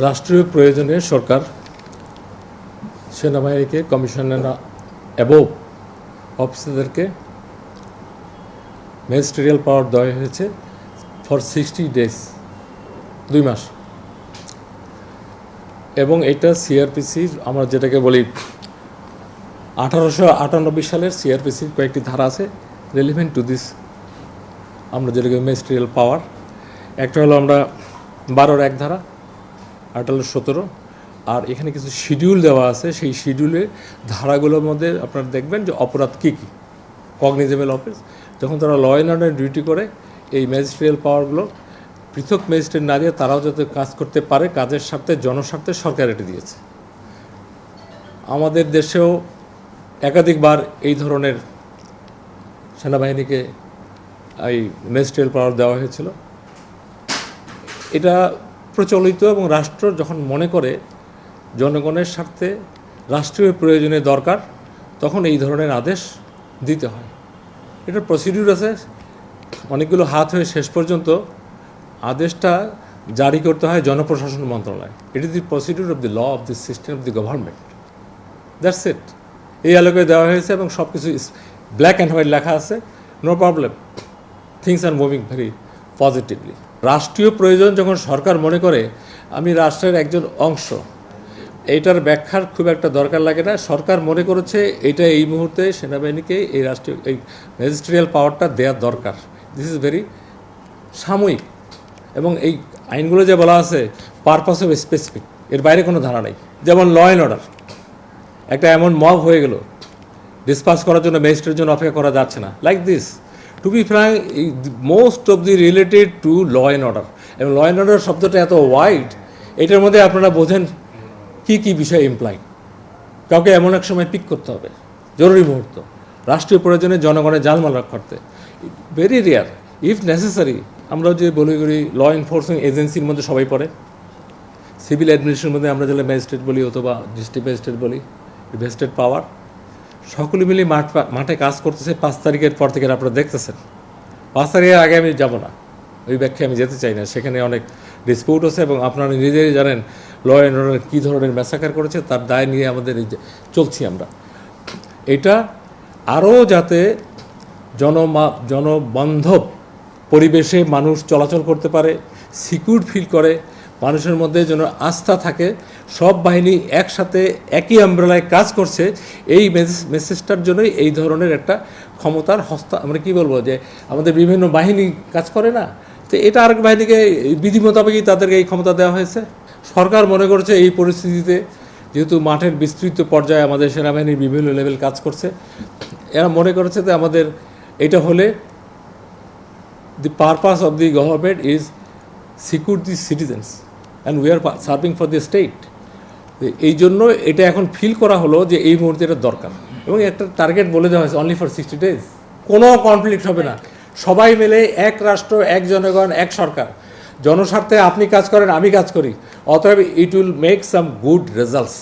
রাষ্ট্রীয় প্রয়োজনে সরকার সেনাবাহিনীকে, কমিশনার অ্যাবোভ অফিসারদেরকে ম্যাজিস্ট্রিয়াল পাওয়ার দেওয়া হয়েছে ফর সিক্সটি ডেজ দুই মাস। এবং এটা সিআরপিসির আমরা যেটাকে বলি আঠারোশো আটানব্বই সালের সিআরপিসির কয়েকটি ধারা আছে রেলিভেন্ট টু দিস আমরা যেটাকে ম্যাজিস্ট্রিয়াল পাওয়ার একটা হলো আমরা বারোর এক ধারা হলো সতেরো। আর এখানে কিছু শিডিউল দেওয়া আছে। সেই শিডিউলে ধারাগুলোর মধ্যে আপনারা দেখবেন যে অপরাধ কী কী। কগনিজেবল অফিস যখন তারা ল অ্যান্ড অর্ডার ডিউটি করে, এই ম্যাজিস্ট্রিয়াল পাওয়ারগুলো পৃথক ম্যাজিস্ট্রেট না দিয়ে তারাও যাতে কাজ করতে পারে, কাজের স্বার্থে, জনস্বার্থে সরকার এটি দিয়েছে। আমাদের দেশেও একাধিকবার এই ধরনের সেনাবাহিনীকে এই ম্যাজিস্ট্রিয়াল পাওয়ার দেওয়া হয়েছিল। এটা প্রচলিত এবং রাষ্ট্র যখন মনে করে জনগণের স্বার্থে রাষ্ট্রীয় প্রয়োজনে দরকার, তখন এই ধরনের আদেশ দিতে হয়। এটার প্রসিডিউর আছে। অনেকগুলো হাত হয়ে শেষ পর্যন্ত আদেশটা জারি করতে হয় জনপ্রশাসন মন্ত্রণালয়। It is the procedure of the law of the system of the government that's it এই আলোকে দেওয়া হয়েছে এবং সব কিছু ব্ল্যাক অ্যান্ড হোয়াইট লেখা আছে। No problem things are moving very positively রাষ্ট্রীয় প্রয়োজন যখন সরকার মনে করে, আমি রাষ্ট্রের একজন অংশ, এইটার ব্যাখ্যার খুব একটা দরকার লাগে না। সরকার মনে করেছে এটা এই মুহূর্তে সেনাবাহিনীকে এই রাষ্ট্রীয়, এই ম্যাজিস্ট্রিয়াল পাওয়ারটা দেওয়ার দরকার। দিস ইজ ভেরি সাময়িক। এবং এই আইনগুলো যে বলা আছে পারপাস অফ স্পেসিফিক এর বাইরে কোনো ধারা নেই। যেমন ল অ্যান্ড অর্ডার একটা এমন মব হয়ে গেল ডিসপাস করার জন্য ম্যাজিস্ট্রেটের জন্য অপেক্ষা করা যাচ্ছে না। Like this to be frank most of the related to law and order এবং ল অ্যান্ড অর্ডার শব্দটা এত ওয়াইড এটার মধ্যে আপনারা বোঝেন কি কি বিষয় ইমপ্লাই কাউকে এমন এক সময় পিক করতে হবে, জরুরি মুহূর্ত। রাষ্ট্রীয় প্রয়োজনে জনগণের জানমাল করতে। ভেরি রেয়ার ইফ নেসেসারি আমরা যে বলি করি ল এনফোর্সিং এজেন্সির মধ্যে সবাই পড়ে। সিভিল অ্যাডমিনিস্ট্রেশনের মধ্যে আমরা যেটা ম্যাজিস্ট্রেট বলি অথবা ডিস্ট্রিক্ট ম্যাজিস্ট্রেট বলি ভেস্টেড পাওয়ার সকলে মিলে মাঠ মাঠে কাজ করতেছে, পাঁচ তারিখের পর থেকে আপনারা দেখতেছেন। পাঁচ তারিখের আগে আমি যাব না। ওই ব্যাখ্যায় আমি যেতে চাই না। সেখানে অনেক ডিসপিউট আছে এবং আপনারা নিজেরাই জানেন ল অ্যান্ড অর্ডার কী ধরনের ম্যাসাকার করেছে, তার দায় নিয়ে আমাদের চলছি আমরা। এটা আরও যাতে জনমা জনবান্ধব পরিবেশে মানুষ চলাচল করতে পারে সিকিউর ফিল করে, মানুষের মধ্যে যেন আস্থা থাকে সব বাহিনী একসাথে একই আমব্রেলায় কাজ করছে। এই মেসেজটার জন্যই এই ধরনের একটা ক্ষমতার হস্তা আমরা কি বলব যে, আমাদের বিভিন্ন বাহিনী কাজ করে না? তো এটা আরেক বাহিনীকে, বিধি মোতাবেকই তাদেরকে এই ক্ষমতা দেওয়া হয়েছে। সরকার মনে করছে এই পরিস্থিতিতে যেহেতু মাঠের বিস্তৃত পর্যায়ে আমাদের সেনাবাহিনী বিভিন্ন লেভেল কাজ করছে, এরা মনে করেছে যে আমাদের এটা হলে the purpose of the government is secure the citizens and are pa- serving for the state এই জন্য এটা এখন ফিল করা হলো যে এই মুহূর্তে এটা দরকার। এবং একটা টার্গেট বলে দেওয়া হয়েছে অনলি ফর সিক্সটি ডেজ কোনো কনফ্লিক্ট হবে না। সবাই মিলে এক রাষ্ট্র, এক জনগণ, এক সরকার। জনস্বার্থে আপনি কাজ করেন, আমি কাজ করি। অতএব it will make some good results